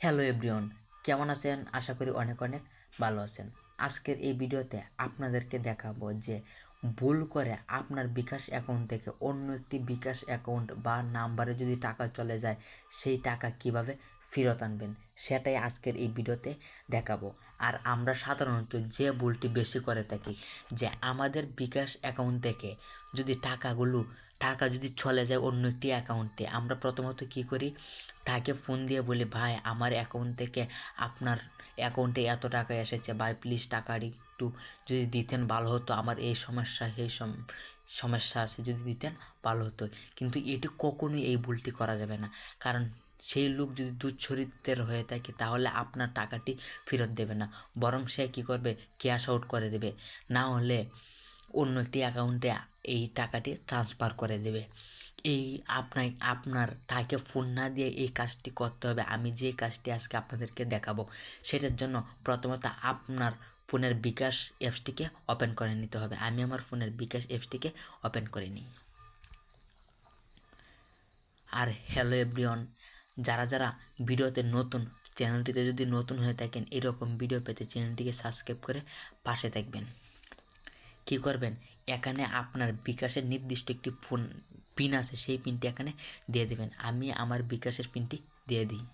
Hello everyone কেমন আছেন? আশা করি অনেক অনেক ভালো আছেন। আজকের এই ভিডিওতে আপনাদেরকে দেখাবো যে ভুল করে আপনার বিকাশ অ্যাকাউন্ট থেকে অন্য একটি বিকাশ অ্যাকাউন্ট বা নাম্বারে যদি টাকা চলে যায়, সেই টাকা কীভাবে ফেরত আনবেন, সেটাই আজকের এই ভিডিওতে দেখাবো। আর আমরা সাধারণত যে ভুলটি বেশি করে থাকি, যে আমাদের বিকাশ অ্যাকাউন্ট থেকে যদি টাকাগুলো, টাকা যদি চলে যায় অন্য একটি অ্যাকাউন্টে, আমরা প্রথমত কি করি? তাকে ফোন দিয়ে বলি, ভাই, আমার অ্যাকাউন্ট থেকে আপনার অ্যাকাউন্টে এত টাকা এসেছে, ভাই প্লিজ টাকাটি একটু যদি দিতেন ভালো হতো। আমার এই সমস্যা এই সম- সমস্যা আছে, যদি দিতেন ভালো হতো। কিন্তু এটি কখনোই এই ভুলটি করা যাবে না। কারণ সেই লোক যদি দুচ্ছরিত্রের হয়ে থাকে, তাহলে আপনার টাকাটি ফেরত দেবে না। বরং সে কী করবে? ক্যাশ আউট করে দেবে। না হলে অন্য একটি অ্যাকাউন্টে এই টাকাটি ট্রান্সফার করে দেবে। এই আপনার আপনার, তাকে ফোন না দিয়ে এই কাজটি করতে হবে। আমি যে কাজটি আজকে আপনাদেরকে দেখাবো, সেটার জন্য প্রথমত আপনার ফোনের বিকাশ অ্যাপসটিকে ওপেন করে নিতে হবে। আমি আমার ফোনের বিকাশ অ্যাপসটিকে ওপেন করে নিই। আর হ্যালো এভরিওয়ান যারা যারা ভিডিওতে নতুন চ্যানেলটিতে যদি নতুন হয়ে থাকেন, এরকম ভিডিও পেতে চ্যানেলটিকে সাবস্ক্রাইব করে পাশে থাকবেন। কী করবেন? এখানে আপনার বিকাশের নির্দিষ্ট একটি ফোন পিন আছে, সেই পিনটি এখানে দিয়ে দেবেন। আমি আমার বিকাশের পিনটি দিয়ে দিই।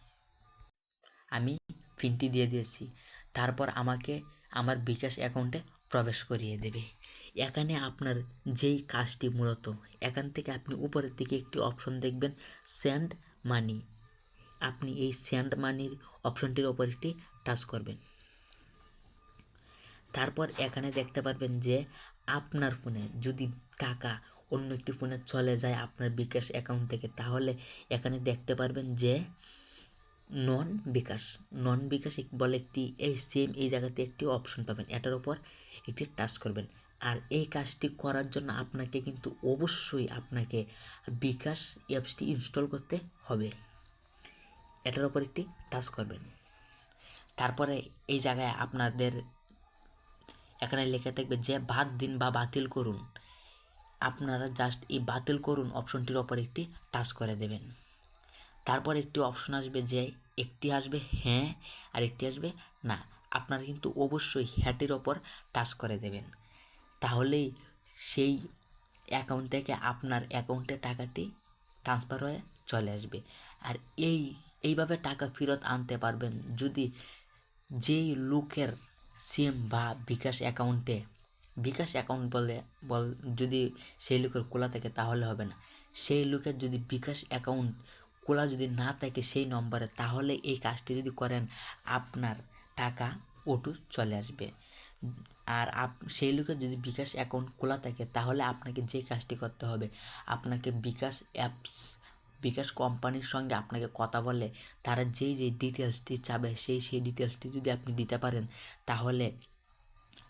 আমি পিনটি দিয়ে দিয়েছি। তারপর আমাকে আমার বিকাশ অ্যাকাউন্টে প্রবেশ করিয়ে দেবে। এখানে আপনার যেই কাজটি মূলত, এখান থেকে আপনি উপরের দিকে একটি অপশন দেখবেন স্যান্ড মানি। আপনি এই স্যান্ড মানির অপশনটির ওপর একটি টাচ করবেন। তারপর এখানে দেখতে পারবেন যে আপনার ফোনে যদি টাকা অন্য একটি ফোনে চলে যায় আপনার বিকাশ অ্যাকাউন্ট থেকে, তাহলে এখানে দেখতে পারবেন যে নন বিকাশ নন বিকাশ বলে একটি, এই সেম এই জায়গাতে একটি অপশন পাবেন। এটার উপর একটি টাচ করবেন। আর এই কাজটি করার জন্য আপনাকে কিন্তু অবশ্যই আপনাকে বিকাশ অ্যাপসটি ইনস্টল করতে হবে। এটার উপর একটি টাচ করবেন। তারপরে এই জায়গায় আপনাদের এখানে লেখা থাকবে যে বাদ দিন বা বাতিল করুন। আপনারা জাস্ট এই বাতিল করুন অপশনটির ওপর একটি টাচ করে দেবেন। তারপর একটি অপশন আসবে যে, একটি আসবে হ্যাঁ আর একটি আসবে না। আপনারা কিন্তু অবশ্যই হ্যাটির ওপর টাচ করে দেবেন। তাহলেই সেই অ্যাকাউন্ট থেকে আপনার অ্যাকাউন্টে টাকাটি ট্রান্সফার হয়ে চলে আসবে। আর এই, এইভাবে টাকা ফেরত আনতে পারবেন যদি যেই লোকের সিম বা বিকাশ অ্যাকাউন্টে বিকাশ অ্যাকাউন্ট বলে, বল, যদি সেই লোকের খোলা থাকে তাহলে হবে না। সেই লোকের যদি বিকাশ অ্যাকাউন্ট খোলা যদি না থাকে সেই নম্বরে, তাহলে এই কাজটি যদি করেন, আপনার টাকা ওটু চলে আসবে। আর আপ, সেই লোকের যদি বিকাশ অ্যাকাউন্ট খোলা থাকে, তাহলে আপনাকে যে কাজটি করতে হবে, আপনাকে বিকাশ অ্যাপস বিকাশ কোম্পানির সঙ্গে আপনাকে কথা বলে, তারা যেই যেই ডিটেলসটি চাবে, সেই সেই ডিটেলসটি যদি আপনি দিতে পারেন, তাহলে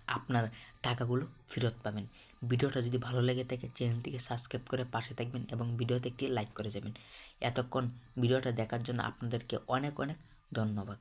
আপনার টাকাগুলো ফেরত পাবেন। ভিডিওটা যদি ভালো লেগে থাকে, চ্যানেলটিকে সাবস্ক্রাইব করে পাশে থাকবেন এবং ভিডিওতে একটি লাইক করে যাবেন। এতক্ষণ ভিডিওটা দেখার জন্য আপনাদেরকে অনেক অনেক ধন্যবাদ।